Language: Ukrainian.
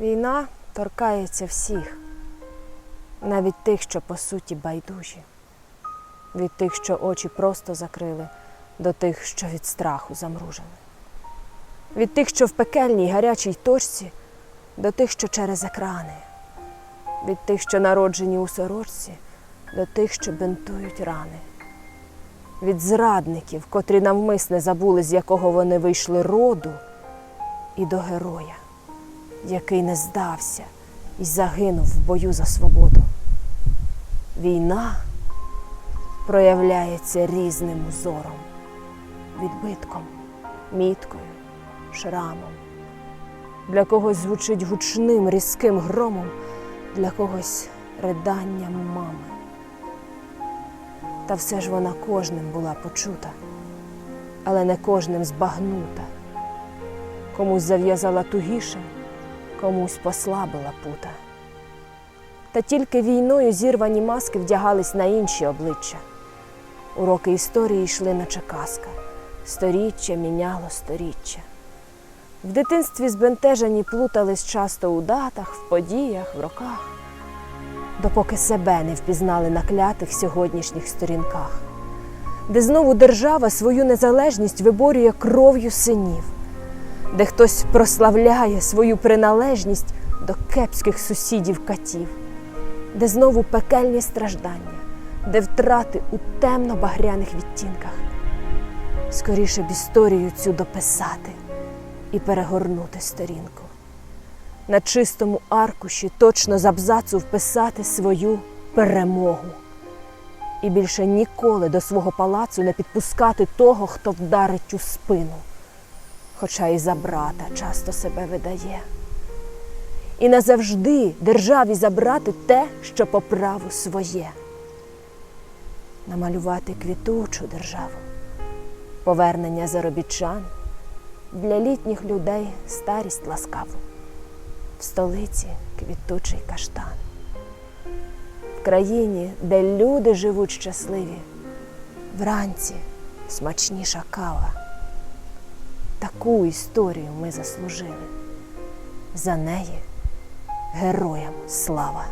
Війна торкається всіх, навіть тих, що по суті байдужі, від тих, що очі просто закрили, до тих, що від страху замружили, від тих, що в пекельній гарячій точці, до тих, що через екрани, від тих, що народжені у сорочці, до тих, що бинтують рани, від зрадників, котрі навмисне забули, з якого вони вийшли роду, і до героя який не здався і загинув в бою за свободу. Війна проявляється різним узором, відбитком, міткою, шрамом. Для когось звучить гучним різким громом, для когось риданням мами. Та все ж вона кожним була почута, але не кожним збагнута. Комусь зав'язала тугіше, комусь послабила пута. Та тільки війною зірвані маски вдягались на інші обличчя. Уроки історії йшли наче казка, сторіччя міняло сторіччя. В дитинстві збентежені плутались часто у датах, в подіях, в роках, допоки себе не впізнали на клятих сьогоднішніх сторінках, де знову держава свою незалежність виборює кров'ю синів де хтось прославляє свою приналежність до кепських сусідів катів, де знову пекельні страждання, де втрати у темно-багряних відтінках. Скоріше б історію цю дописати і перегорнути сторінку. На чистому аркуші точно з абзацу вписати свою перемогу. І більше ніколи до свого палацу не підпускати того, хто вдарить у спину хоча і за брата часто себе видає. І назавжди державі забрати те, що по праву своє, намалювати квітучу державу, повернення заробітчан. Для літніх людей старість ласкаву, в столиці квітучий каштан, в країні, де люди живуть щасливі, вранці смачніша кава. Таку історію ми заслужили. За неї героям слава.